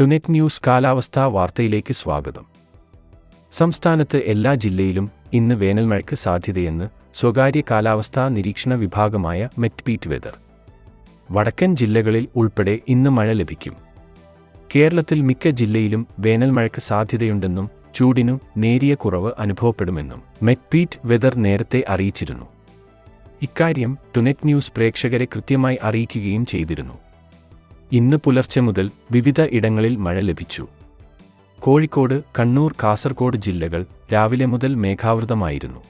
ടുനെറ്റ് news കാലാവസ്ഥാ വാർത്തയിലേക്ക് സ്വാഗതം. സംസ്ഥാനത്ത് എല്ലാ ജില്ലയിലും ഇന്ന് വേനൽമഴയ്ക്ക് സാധ്യതയെന്ന് സ്വകാര്യ കാലാവസ്ഥാ നിരീക്ഷണ വിഭാഗമായ മെറ്റ്പീറ്റ് വെതർ. വടക്കൻ ജില്ലകളിൽ ഉൾപ്പെടെ ഇന്ന് മഴ ലഭിക്കും. കേരളത്തിൽ മിക്ക ജില്ലയിലും വേനൽമഴയ്ക്ക് സാധ്യതയുണ്ടെന്നും ചൂടിനു നേരിയ കുറവ് അനുഭവപ്പെടുമെന്നും മെറ്റ്പീറ്റ് വെതർ നേരത്തെ അറിയിച്ചിരുന്നു. ഇക്കാര്യം ടുനെറ്റ് ന്യൂസ് പ്രേക്ഷകരെ കൃത്യമായി അറിയിക്കുകയും ചെയ്തിരുന്നു. ഇന്ന് പുലർച്ചെ മുതൽ വിവിധ ഇടങ്ങളിൽ മഴ ലഭിച്ചു. കോഴിക്കോട് കണ്ണൂർ കാസർഗോഡ് ജില്ലകൾ രാവിലെ മുതൽ മേഘാവൃതമായിരുന്നു.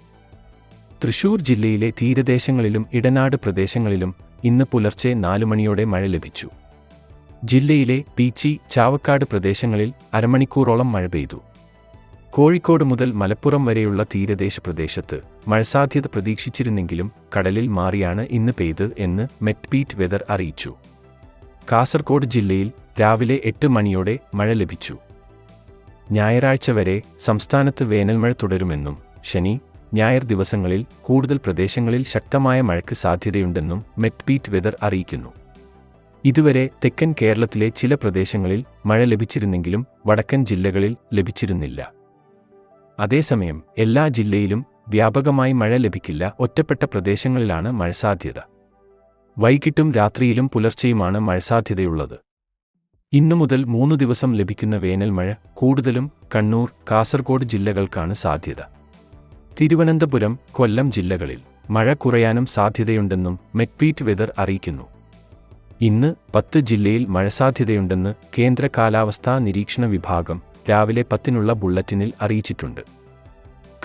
തൃശൂർ ജില്ലയിലെ തീരദേശങ്ങളിലും ഇടനാട് പ്രദേശങ്ങളിലും ഇന്ന് പുലർച്ചെ മണിയോടെ മഴ ലഭിച്ചു. ജില്ലയിലെ പീച്ചി ചാവക്കാട് പ്രദേശങ്ങളിൽ അരമണിക്കൂറോളം മഴ പെയ്തു. കോഴിക്കോട് മുതൽ മലപ്പുറം വരെയുള്ള തീരദേശ പ്രദേശത്ത് മഴസാധ്യത പ്രതീക്ഷിച്ചിരുന്നെങ്കിലും കടലിൽ മാറിയാണ് ഇന്ന് പെയ്ത് എന്ന് മെറ്റ്പീറ്റ് വെതർ അറിയിച്ചു. കാസർഗോഡ് ജില്ലയിൽ രാവിലെ എട്ട് മണിയോടെ മഴ ലഭിച്ചു. ഞായറാഴ്ച വരെ സംസ്ഥാനത്ത് വേനൽമഴ തുടരുമെന്നും ശനി ഞായർ ദിവസങ്ങളിൽ കൂടുതൽ പ്രദേശങ്ങളിൽ ശക്തമായ മഴയ്ക്ക് സാധ്യതയുണ്ടെന്നും മെറ്റ്ബീറ്റ് വെതർ അറിയിക്കുന്നു. ഇതുവരെ തെക്കൻ കേരളത്തിലെ ചില പ്രദേശങ്ങളിൽ മഴ ലഭിച്ചിരുന്നെങ്കിലും വടക്കൻ ജില്ലകളിൽ ലഭിച്ചിരുന്നില്ല. അതേസമയം എല്ലാ ജില്ലയിലും വ്യാപകമായി മഴ ലഭിക്കില്ല ഒറ്റപ്പെട്ട പ്രദേശങ്ങളിലാണ് മഴ സാധ്യത. വൈകിട്ടും രാത്രിയിലും പുലർച്ചെയുമാണ് മഴസാധ്യതയുള്ളത് ഇന്നു മുതൽ മൂന്ന് ദിവസം ലഭിക്കുന്ന വേനൽ മഴ കൂടുതലും കണ്ണൂർ കാസർഗോഡ് ജില്ലകൾക്കാണ് സാധ്യത. തിരുവനന്തപുരം കൊല്ലം ജില്ലകളിൽ മഴ കുറയാനും സാധ്യതയുണ്ടെന്നും മെറ്റ്പീറ്റ് വെതർ അറിയിക്കുന്നു. ഇന്ന് പത്ത് ജില്ലയിൽ മഴ സാധ്യതയുണ്ടെന്ന് കേന്ദ്ര കാലാവസ്ഥാ നിരീക്ഷണ വിഭാഗം രാവിലെ പത്തിനുള്ള ബുള്ളറ്റിനിൽ അറിയിച്ചിട്ടുണ്ട്.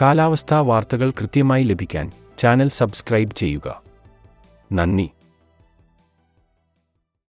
കാലാവസ്ഥാ വാർത്തകൾ കൃത്യമായി ലഭിക്കാൻ ചാനൽ സബ്സ്ക്രൈബ് ചെയ്യുക. നന്ദി.